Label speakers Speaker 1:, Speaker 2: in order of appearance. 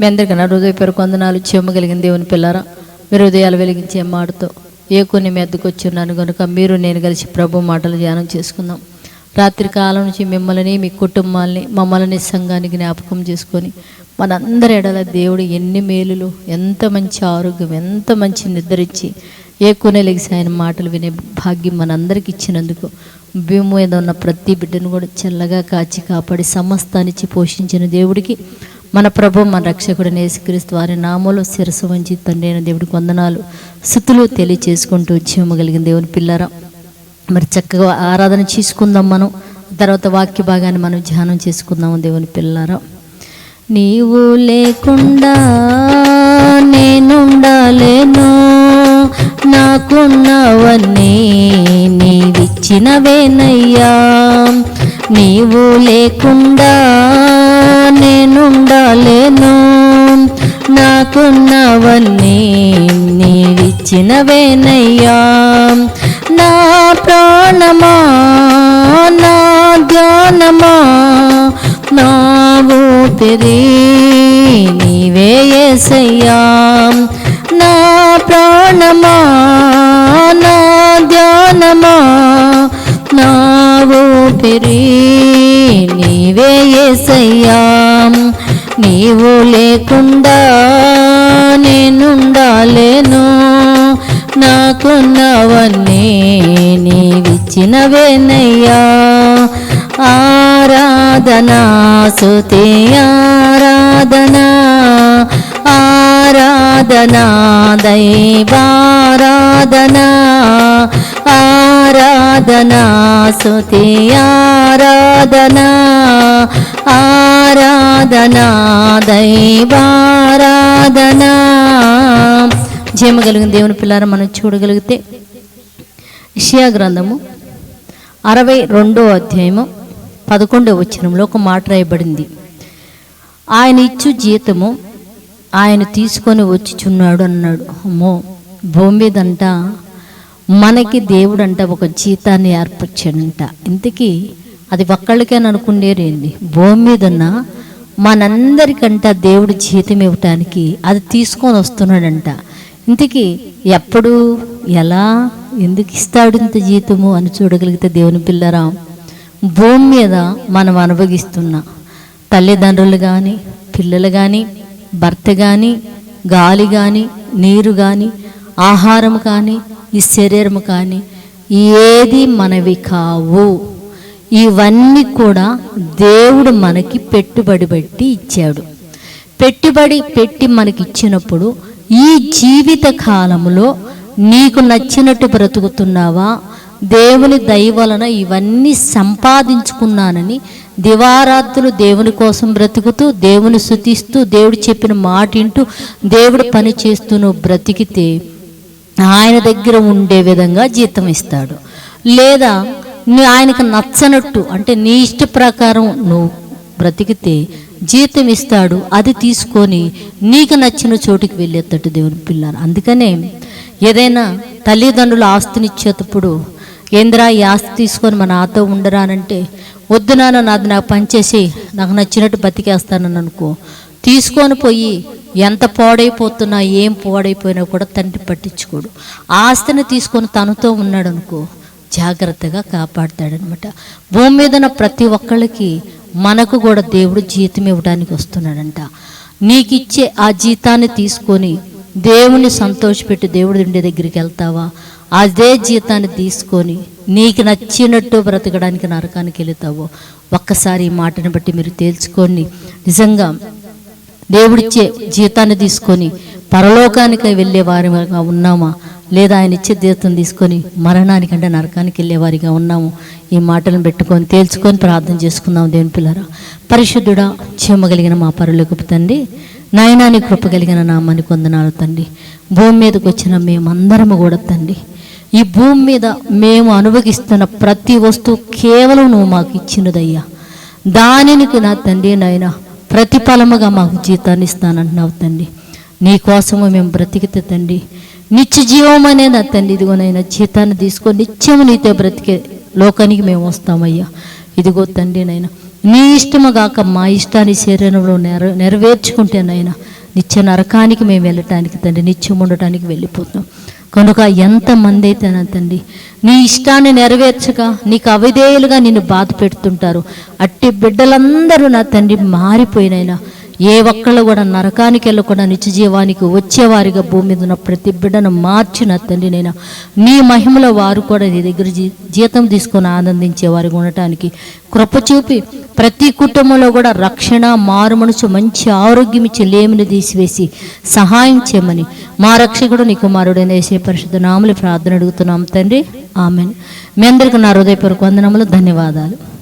Speaker 1: మీ అందరికీ నా హృదయపూర్వక వందనాలు. చెమ్మగలిగిన దేవుని పిల్లరా మీరు హృదయాలు వెలిగించే మాటతో ఏ కొన్ని మెద్దకు ఉన్నాను కనుక మీరు నేను కలిసి ప్రభు మాటలు ధ్యానం చేసుకుందాం. రాత్రి కాలం నుంచి మిమ్మల్ని మీ కుటుంబాల్ని మమ్మల్ని సంఘానికి జ్ఞాపకం చేసుకొని మనందరి ఎడల దేవుడు ఎన్ని మేలులు ఎంత మంచి ఆరోగ్యం ఎంత మంచి నిద్రించి ఏ కొనే లెగిసి ఆయన మాటలు వినే భాగ్యం మనందరికి ఇచ్చినందుకు భూమి మీద ఉన్న ప్రతి బిడ్డను కూడా చల్లగా కాచి కాపాడి సమస్తానిచ్చి పోషించిన దేవుడికి మన ప్రభు మన రక్షకుడు నేసుక్రీస్తు వారి నామలో శిరసు వంచి తండ్రి అయిన దేవుడికి వందనాలు. స్థుతులు తెలియచేసుకుంటూ జీవము కలిగిన దేవుని పిల్లరా మరి చక్కగా ఆరాధన చేసుకుందాం మనం. తర్వాత వాక్య భాగాన్ని మనం ధ్యానం చేసుకుందాం దేవుని పిల్లరా. నీవు లేకుండా నేనుండలేను నాకున్నవన్నీ నీవిచ్చినవేనయ్యా. నీవు లేకుండా నేనుండలేను. నాకున్నవన్నీ నీవిచ్చినవేనయ్యా. నా ప్రాణమా నా ధ్యానమా నా ఊపిరి నీవే ఏసయ్యా. ఊపిరి నీవే యేసయ్యా నీవు లేకుండా నేనుండాలేను. నాకున్నవన్నీ నీవిచ్చినవేనయ్యా. ఆరాధనా సుతి ఆరాధనా. ఆరాధనా దైవారాధనా. ఆరాధనా సుతి ఆరాధనా ఆరాధనా దైవారాధనా. జయమగలిగిన దేవుని పిల్లారా మనం చూడగలిగితే ఇషియా గ్రంథము అరవై రెండో అధ్యాయము పదకొండో వచ్చినంలో ఒక మాట రాయబడింది. ఆయన ఇచ్చు జీతము ఆయన తీసుకొని వచ్చిచున్నాడు అన్నాడు. అమ్మో భూమి మీదంట మనకి దేవుడంట ఒక జీతాన్ని ఏర్పరిచాడంట. ఇంతకీ అది ఒక్కళ్ళకేని అనుకునేరేంది భూమి మీద ఉన్న మనందరికంట దేవుడు జీతం ఇవ్వటానికి అది తీసుకొని వస్తున్నాడంట. ఇంతకీ ఎప్పుడు ఎలా ఎందుకు ఇస్తాడు ఇంత జీతము అని చూడగలిగితే దేవుని పిల్లరా? భూమి మీద మనం అనుభవిస్తున్న తల్లిదండ్రులు కానీ పిల్లలు కానీ భర్త కానీ గాలి కానీ నీరు కానీ ఆహారం కానీ ఈ శరీరము కానీ ఏది మనవి కావు. ఇవన్నీ కూడా దేవుడు మనకి పెట్టుబడి పెట్టి ఇచ్చాడు. పెట్టుబడి పెట్టి మనకి ఇచ్చినప్పుడు ఈ జీవిత కాలంలో నీకు నచ్చినట్టు బ్రతుకుతున్నావా? దేవుని దయ వలన ఇవన్నీ సంపాదించుకున్నానని దివారాత్రులు దేవుని కోసం బ్రతుకుతూ దేవుని శుతిస్తూ దేవుడు చెప్పిన మాటింటూ దేవుడు పని చేస్తూ నువ్వు బ్రతికితే ఆయన దగ్గర ఉండే విధంగా జీతం ఇస్తాడు. లేదా ఆయనకు నచ్చనట్టు అంటే నీ ఇష్ట ప్రకారం నువ్వు బ్రతికితే జీతం ఇస్తాడు అది తీసుకొని నీకు నచ్చిన చోటుకి వెళ్ళేటట్టు దేవుని పిల్లలు అందుకనే ఏదైనా తల్లిదండ్రులు ఆస్తినిచ్చేటప్పుడు ఏంద్రా ఈ ఆస్తి తీసుకొని మన నాతో ఉండరానంటే వద్దు నాన్న నాది నాకు పనిచేసి నాకు నచ్చినట్టు బతికేస్తానని అనుకో. తీసుకొని పోయి ఎంత పాడైపోతున్నా ఏం పాడైపోయినా కూడా తండ్రి పట్టించుకోడు. ఆస్తిని తీసుకొని తనతో ఉన్నాడు అనుకో జాగ్రత్తగా కాపాడతాడనమాట. భూమి మీద ఉన్న ప్రతి ఒక్కళ్ళకి మనకు కూడా దేవుడు జీతం ఇవ్వడానికి వస్తున్నాడంట. నీకు ఇచ్చే ఆ జీతాన్ని తీసుకొని దేవుని సంతోషపెట్టి దేవుడి ఉండే దగ్గరికి వెళ్తావా? అదే జీతాన్ని తీసుకొని నీకు నచ్చినట్టు బ్రతకడానికి నరకానికి వెళుతావో? ఒక్కసారి ఈ మాటను బట్టి మీరు తేల్చుకోండి. నిజంగా దేవుడిచ్చే జీతాన్ని తీసుకొని పరలోకానికి వెళ్ళే వారిగా ఉన్నామా? లేదా ఆయన ఇచ్చే జీతం తీసుకొని మరణానికంటే నరకానికి వెళ్ళేవారిగా ఉన్నాము? ఈ మాటలను పెట్టుకొని తేల్చుకొని ప్రార్థన చేసుకుందాం దేవుని పిల్లరా. పరిశుద్ధుడా చెమ్మగలిగిన మా పరులకు తండ్రి నయనాని కృప కలిగిన నామాన్ని కొందనాలు తండ్రి. భూమి మీదకి వచ్చిన మేమందరము కూడా తండ్రి. ఈ భూమి మీద మేము అనుభవిస్తున్న ప్రతి వస్తువు కేవలం నువ్వు మాకు ఇచ్చినదయ్యా. దానికి నా తండ్రి నాయనా ప్రతిఫలముగా మాకు జీతాన్ని ఇస్తానంటున్నావు తండ్రి నీ కోసము మేము బ్రతికితే తండ్రి నిత్య జీవం అనేది తండ్రి ఇదిగో ఇదిగోనైనా జీతాన్ని తీసుకొని నిత్యము నీతో బ్రతికే లోకానికి మేము వస్తామయ్యా. ఇదిగో తండ్రి నైనా నీ ఇష్టము కాక మా ఇష్టాన్ని శరీరంలో నెర నెరవేర్చుకుంటేనైనా నిత్య నరకానికి మేము వెళ్ళటానికి తండ్రి నిత్యం ఉండటానికి వెళ్ళిపోతాం కనుక ఎంతమంది అయితే తండ్రి. నీ ఇష్టాన్ని నెరవేర్చక నీకు అవిధేయులుగా నిన్ను బాధ పెడుతుంటారు. అట్టి బిడ్డలందరూ నా తండ్రి మారిపోయినైనా. ఏ ఒక్కళ్ళు కూడా నరకానికి వెళ్ళకుండా నిత్య జీవానికి వచ్చేవారిగా భూమి మీద ఉన్న ప్రతి బిడ్డను మార్చిన తండ్రి నేను. నీ మహిమలో వారు కూడా నీ దగ్గర జీ- జీతం తీసుకొని ఆనందించే వారికి ఉండటానికి కృప చూపి ప్రతి కుటుంబంలో కూడా రక్షణ మారు మనసు మంచి ఆరోగ్యం ఇచ్చి లేమిని తీసివేసి సహాయం చేయమని మా రక్షకుడు నీ కుమారుడైన వేసే పరిశుద్ధ నాములు ప్రార్థన అడుగుతున్నాం తండ్రి. ఆమెన్. మీ అందరికీ నా హృదయపూర్వక వందనములు ధన్యవాదాలు.